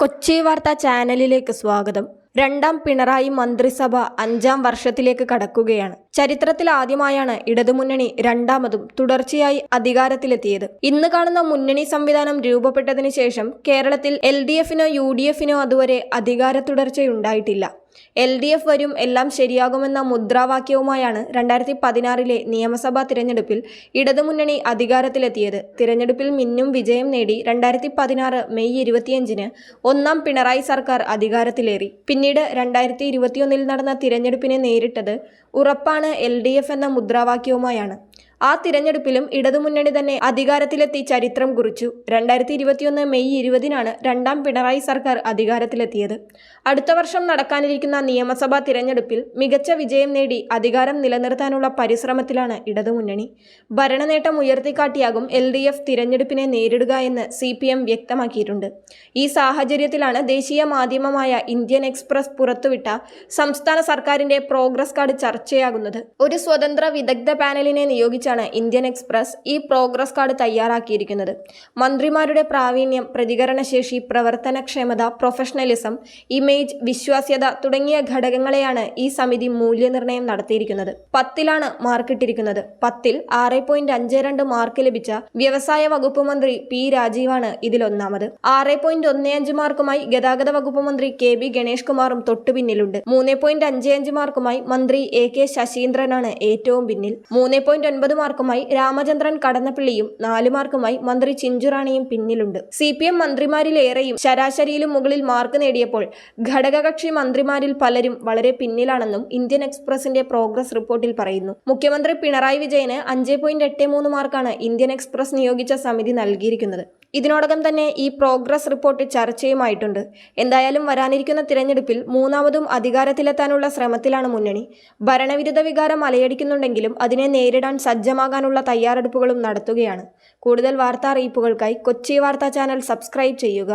കൊച്ചി വാർത്താ ചാനലിലേക്ക് സ്വാഗതം. രണ്ടാം പിണറായി മന്ത്രിസഭ അഞ്ചാം വർഷത്തിലേക്ക് കടക്കുകയാണ്. ചരിത്രത്തിൽ ആദ്യമായാണ് ഇടതുമുന്നണി രണ്ടാമതും തുടർച്ചയായി അധികാരത്തിലെത്തിയത്. ഇന്ന് കാണുന്ന മുന്നണി സംവിധാനം രൂപപ്പെട്ടതിന് ശേഷം കേരളത്തിൽ എൽ ഡി എഫിനോ യു ഡി എഫിനോ അതുവരെ അധികാര തുടർച്ചയുണ്ടായിട്ടില്ല. എൽ ഡി എഫ് വരും എല്ലാം ശരിയാകുമെന്ന മുദ്രാവാക്യവുമായാണ് രണ്ടായിരത്തി പതിനാറിലെ നിയമസഭാ തിരഞ്ഞെടുപ്പിൽ ഇടതുമുന്നണി അധികാരത്തിലെത്തിയത്. തിരഞ്ഞെടുപ്പിൽ മിന്നും വിജയം നേടി രണ്ടായിരത്തി പതിനാറ് മെയ് ഇരുപത്തിയഞ്ചിന് ഒന്നാം പിണറായി സർക്കാർ അധികാരത്തിലേറി. പിന്നീട് രണ്ടായിരത്തി ഇരുപത്തിയൊന്നിൽ നടന്ന തിരഞ്ഞെടുപ്പിനെ നേരിട്ടത് ഉറപ്പാണ് എൽ എന്ന മുദ്രാവാക്യവുമായാണ്. ആ തിരഞ്ഞെടുപ്പിലും ഇടതുമുന്നണി തന്നെ അധികാരത്തിലെത്തി ചരിത്രം കുറിച്ചു. രണ്ടായിരത്തി ഇരുപത്തിയൊന്ന് മെയ് ഇരുപതിനാണ് രണ്ടാം പിണറായി സർക്കാർ അധികാരത്തിലെത്തിയത്. അടുത്ത വർഷം നടക്കാനിരിക്കുന്ന നിയമസഭാ തിരഞ്ഞെടുപ്പിൽ മികച്ച വിജയം നേടി അധികാരം നിലനിർത്താനുള്ള പരിശ്രമത്തിലാണ് ഇടതുമുന്നണി. ഭരണനേട്ടം ഉയർത്തിക്കാട്ടിയാകും എൽ ഡി എഫ് തിരഞ്ഞെടുപ്പിനെ നേരിടുക എന്ന് സി പി എം വ്യക്തമാക്കിയിട്ടുണ്ട്. ഈ സാഹചര്യത്തിലാണ് ദേശീയ മാധ്യമമായ ഇന്ത്യൻ എക്സ്പ്രസ് പുറത്തുവിട്ട സംസ്ഥാന സർക്കാരിന്റെ പ്രോഗ്രസ് കാർഡ് ചർച്ചയാകുന്നത്. ഒരു സ്വതന്ത്ര വിദഗ്ധ പാനലിനെ നിയോഗിച്ചാണ് ഇന്ത്യൻ എക്സ്പ്രസ് ഈ പ്രോഗ്രസ് കാർഡ് തയ്യാറാക്കിയിരിക്കുന്നത്. മന്ത്രിമാരുടെ പ്രാവീണ്യം പ്രതികരണശേഷി പ്രവർത്തനക്ഷമത പ്രൊഫഷണലിസം ഇമേജ് വിശ്വാസ്യത തുടങ്ങിയ ഘടകങ്ങളെയാണ് ഈ സമിതി മൂല്യനിർണയം നടത്തിയിരിക്കുന്നത്. പത്തിലാണ് മാർക്കിട്ടിരിക്കുന്നത് പത്തിൽ ആറ് പോയിന്റ് അഞ്ച് രണ്ട് മാർക്ക് ലഭിച്ച വ്യവസായ വകുപ്പ് മന്ത്രി പി രാജീവാണ് ഇതിലൊന്നാമത്. ആറ് പോയിന്റ് ഒന്ന് അഞ്ച് മാർക്കുമായി ഗതാഗത വകുപ്പ് മന്ത്രി കെ ബി ഗണേഷ് കുമാറും തൊട്ടു പിന്നിലുണ്ട്. മൂന്ന് പോയിന്റ് അഞ്ച് അഞ്ച് മാർക്കുമായി മന്ത്രി എ കെ ശശീന്ദ്രനാണ് ഏറ്റവും പിന്നിൽ. മൂന്ന് പോയിന്റ് ഒൻപത് മാർക്കുമായി രാമചന്ദ്രൻ കടന്നപ്പള്ളിയും നാല് മാർക്കുമായി മന്ത്രി ചിഞ്ചുറാണിയും പിന്നിലുണ്ട്. സി പി എം മന്ത്രിമാരിലേറെയും ശരാശരിയിലും മുകളിൽ മാർക്ക് നേടിയപ്പോൾ ഘടകകക്ഷി മന്ത്രിമാരിൽ പലരും വളരെ പിന്നിലാണെന്നും ഇന്ത്യൻ എക്സ്പ്രസിന്റെ പ്രോഗ്രസ് റിപ്പോർട്ടിൽ പറയുന്നു. മുഖ്യമന്ത്രി പിണറായി വിജയന് അഞ്ച് പോയിന്റ് എട്ട് മൂന്ന് മാർക്കാണ് ഇന്ത്യൻ എക്സ്പ്രസ് നിയോഗിച്ച സമിതി നൽകിയിരിക്കുന്നത്. ഇതിനോടകം തന്നെ ഈ പ്രോഗ്രസ് റിപ്പോർട്ട് ചർച്ചയുമായിട്ടുണ്ട്. എന്തായാലും വരാനിരിക്കുന്ന തിരഞ്ഞെടുപ്പിൽ മൂന്നാമതും അധികാരത്തിലെത്താനുള്ള ശ്രമത്തിലാണ് മുന്നണി. ഭരണവിരുദ്ധ വികാരം അലയടിക്കുന്നുണ്ടെങ്കിലും അതിനെ നേരിടാൻ സജ്ജമാകാനുള്ള തയ്യാറെടുപ്പുകളും നടത്തുകയാണ്. കൂടുതൽ വാർത്താ അറിയിപ്പുകൾക്കായി കൊച്ചി വാർത്താ ചാനൽ സബ്സ്ക്രൈബ് ചെയ്യുക.